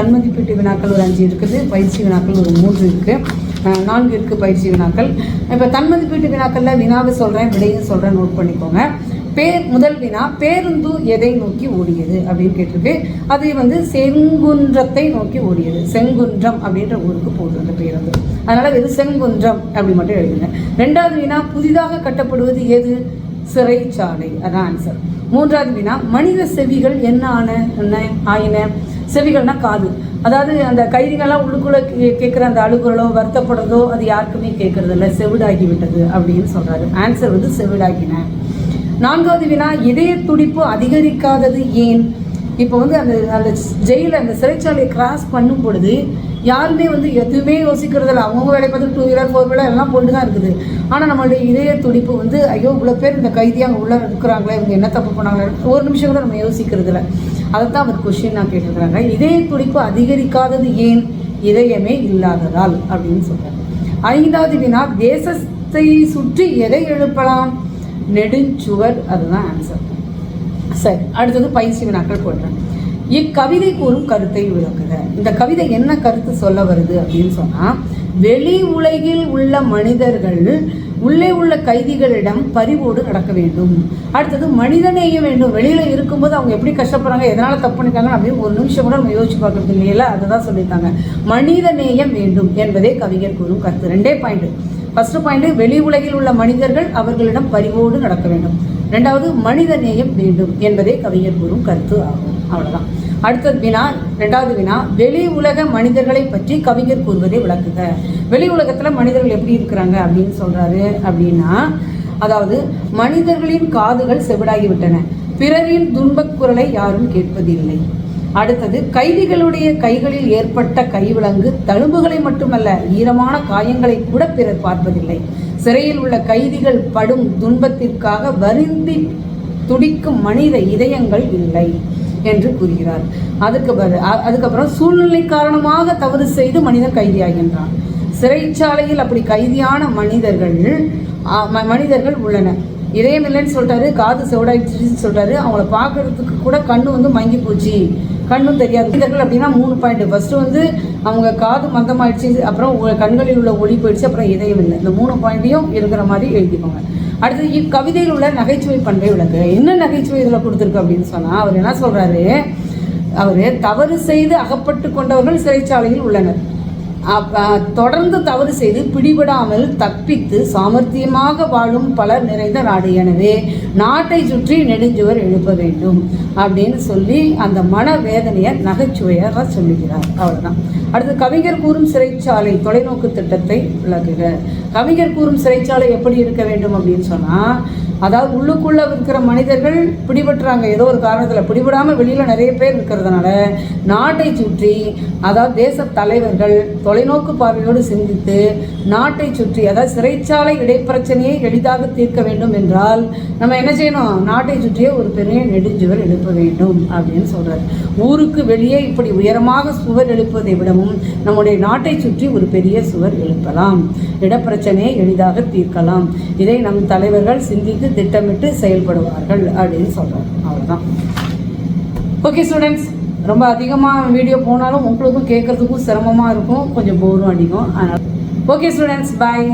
தன்மதிப்பீட்டு வினாக்கள் ஒரு அஞ்சு இருக்குது பயிற்சி வினாக்கள் ஒரு மூன்று இருக்குது நான்கு இருக்குது பயிற்சி வினாக்கள். இப்போ தன்மதிப்பீட்டு வினாக்களில் வினாவை சொல்கிறேன் விடையும் சொல்கிறேன் நோட் பண்ணிக்கோங்க. பேர் முதல் வினா பேருந்து எதை நோக்கி ஓடியது அப்படின்னு கேட்டிருக்கு. அது வந்து செங்குன்றத்தை நோக்கி ஓடியது. செங்குன்றம் அப்படின்ற ஊருக்கு போகுது அந்த பேருந்து அதனால் இது செங்குன்றம் அப்படி மட்டும் எழுதுங்க. ரெண்டாவது வினா புதிதாக கட்டப்படுவது எது சிறைச்சாலை. அதான் ஆன்சர் மூன்றாவது வினா மனித செவிகள் என்ன ஆன என்ன ஆயின? செவிகள்னா காது. அதாவது அந்த கைதிகள்லாம் உள்ளுக்குள்ளே கே- கேட்குற அந்த அழுகுறதோ வருத்தப்படுறதோ அது யாருக்குமே கேட்கறது இல்லை செவிடாகி விட்டது அப்படின்னு சொல்கிறாரு ஆன்சர் வந்து செவிடாகின. நான்காவது வினா இதய துடிப்பு அதிகரிக்காதது ஏன்? இப்போ வந்து அந்த அந்த ஜெயிலில் அந்த சிறைச்சாலையை கிராஸ் பண்ணும் பொழுது யாருமே வந்து எதுவுமே யோசிக்கிறது இல்லை அவங்க வேலை பார்த்து டூ வீலர் ஃபோர் வீலர் எல்லாம் போட்டு தான் இருக்குது. ஆனால் நம்மளுடைய இதய துடிப்பு வந்து ஐயோ இவ்வளோ பேர் இந்த கைதி அங்கே உள்ளே இருக்கிறாங்களே இவங்க என்ன தப்பு பண்ணாங்களே ஒரு நிமிஷம் கூட நம்ம யோசிக்கிறது இல்லை அதை தான் அவர் கொஷின் நான் கேட்டிருக்கிறாங்க இதய துடிப்பு அதிகரிக்காதது ஏன்? இதயமே இல்லாததால் அப்படின்னு சொல்கிறாங்க ஐந்தாவது வினா தேசத்தை சுற்றி எதை எழுப்பலாம்? நெடுஞ்சுவர் அதுதான் ஆன்சர் சரி அடுத்தது பயிற்சி வினாக்கள் போடுறேன். இக்கவிதை கூறும் கருத்தை விளக்குக. இந்த கவிதை என்ன கருத்து சொல்ல வருது அப்படின்னு சொன்னால் வெளி உலகில் உள்ள மனிதர்கள் உள்ளே உள்ள கைதிகளிடம் பரிவோடு நடக்க வேண்டும். அடுத்தது மனிதநேய வேண்டும். வெளியில் இருக்கும்போது அவங்க எப்படி கஷ்டப்படுறாங்க எதனால் தப்பு பண்ணிட்டாங்க அப்படின்னு ஒரு நிமிஷம் கூட நம்ம யோசிச்சு பார்க்கறது இல்லையில அதை தான் சொல்லியிருக்காங்க. மனித நேயம் வேண்டும் என்பதே கவிஞர் கூறும் கருத்து. ரெண்டே பாயிண்ட் ஃபர்ஸ்ட் பாயிண்ட் வெளி உலகில் உள்ள மனிதர்கள் அவர்களிடம் பரிவோடு நடக்க வேண்டும். ரெண்டாவது மனித நேயம் வேண்டும் என்பதே கவிஞர் கூறும் கருத்து ஆகும். அவ்வளோதான் அடுத்த வினா ரெண்டாவது வினா வெளி உலக மனிதர்களை பற்றி கவிஞர் கூறுவதை விளக்குக. வெளி உலகத்தில் மனிதர்கள் எப்படி இருக்கிறாங்க அப்படின்னு சொல்கிறாரு அப்படின்னா அதாவது மனிதர்களின் காதுகள் செவிடாகிவிட்டன. பிறரின் துன்பக் குரலை யாரும் கேட்பதில்லை. அடுத்தது கைதிகளுடைய கைகளில் ஏற்பட்ட கைவிலங்கு தழும்புகளை மட்டுமல்ல ஈரமான காயங்களை கூட பிறர் பார்ப்பதில்லை. சிறையில் உள்ள கைதிகள் படும் துன்பத்திற்காக வருந்தி துடிக்கும் மனித இதயங்கள் இல்லை. என்று கூறுகிறார். அதுக்கு அதுக்கப்புறம் சூழ்நிலை காரணமாக தவறு செய்து மனிதன் கைதியாகின்றான் சிறைச்சாலையில் அப்படி கைதியான மனிதர்கள் மனிதர்கள் உள்ளனர். இதயம் இல்லைன்னு சொல்லிட்டாரு காது செவடாயிடுச்சுன்னு சொல்லிட்டாரு. அவங்கள பார்க்கறதுக்கு கூட கண்ணு வந்து மங்கி போச்சு. கண்ணும் தெரியாது. மனிதர்கள் அப்படின்னா மூணு பாயிண்ட். ஃபர்ஸ்ட் வந்து அவங்க காது மந்தமாயிடுச்சு அப்புறம் கண்களில் உள்ள ஒளி போயிடுச்சு அப்புறம் இதயம் இல்லை. இந்த மூணு பாயிண்ட்டையும் இருக்கிற மாதிரி எழுதிக்கோங்க. அடுத்தது இக்கவிதையில் உள்ள நகைச்சுவை பண்பை விளக்கு என்ன நகைச்சுவை இதில் கொடுத்துருக்கு அப்படின்னு சொன்னால் அவர் என்ன சொல்கிறாரு அவர் தவறு செய்து அகப்பட்டு கொண்டவர்கள் சிறைச்சாலையில் உள்ளனர். தொடர்ந்து தவறு செய்து பிடிபடாமல் தப்பித்து சாமர்த்தியமாக வாழும் பலர் நிறைந்த நாடு. எனவே நாட்டை சுற்றி நெடுஞ்சுவர் எழுப்ப வேண்டும். அப்படின்னு சொல்லி அந்த மன வேதனையை நகைச்சுவையாக சொல்லுகிறார். அவ்வளவுதான். அடுத்து கவிஞர் கூறும் சிறைச்சாலை தொலைநோக்கு திட்டத்தை விளக்குக. கவிஞர் கூறும் சிறைச்சாலை எப்படி இருக்க வேண்டும் அப்படின்னு சொன்னால் அதாவது உள்ளுக்குள்ளே இருக்கிற மனிதர்கள் பிடிபட்டுறாங்க. ஏதோ ஒரு காரணத்தில் பிடிபடாமல் வெளியில் நிறைய பேர் இருக்கிறதுனால நாட்டை சுற்றி அதாவது தேச தலைவர்கள் தொலைநோக்கு பார்வையோடு சிந்தித்து நாட்டை சுற்றி அதாவது சிறைச்சாலை இடைப்பிரச்சனையை எளிதாக தீர்க்க வேண்டும் என்றால் நம்ம என்ன செய்யணும்? நாட்டை சுற்றியே ஒரு பெரிய நெடுஞ்சுவர் எழுப்ப வேண்டும் அப்படின்னு சொல்றாரு. ஊருக்கு வெளியே இப்படி உயரமாக சுவர் எழுப்பதை விடவும் நம்முடைய நாட்டை சுற்றி ஒரு பெரிய சுவர் எழுப்பலாம். இடப்பிரச்சனையை எளிதாக தீர்க்கலாம். இதை நம் தலைவர்கள் சிந்தித்து திட்டமிட்டு செயல்படுவார்கள் அப்படின்னு சொல்கிறார் அவ்வளோதான் ஓகே ஸ்டூடெண்ட்ஸ் ரொம்ப அதிகமாக வீடியோ போனாலும் உங்களுக்கும் கேட்கறதுக்கும் சிரமமாக இருக்கும். கொஞ்சம் போரும் அடிக்கும். அதனால் ஓகே ஸ்டூடெண்ட்ஸ் பாய்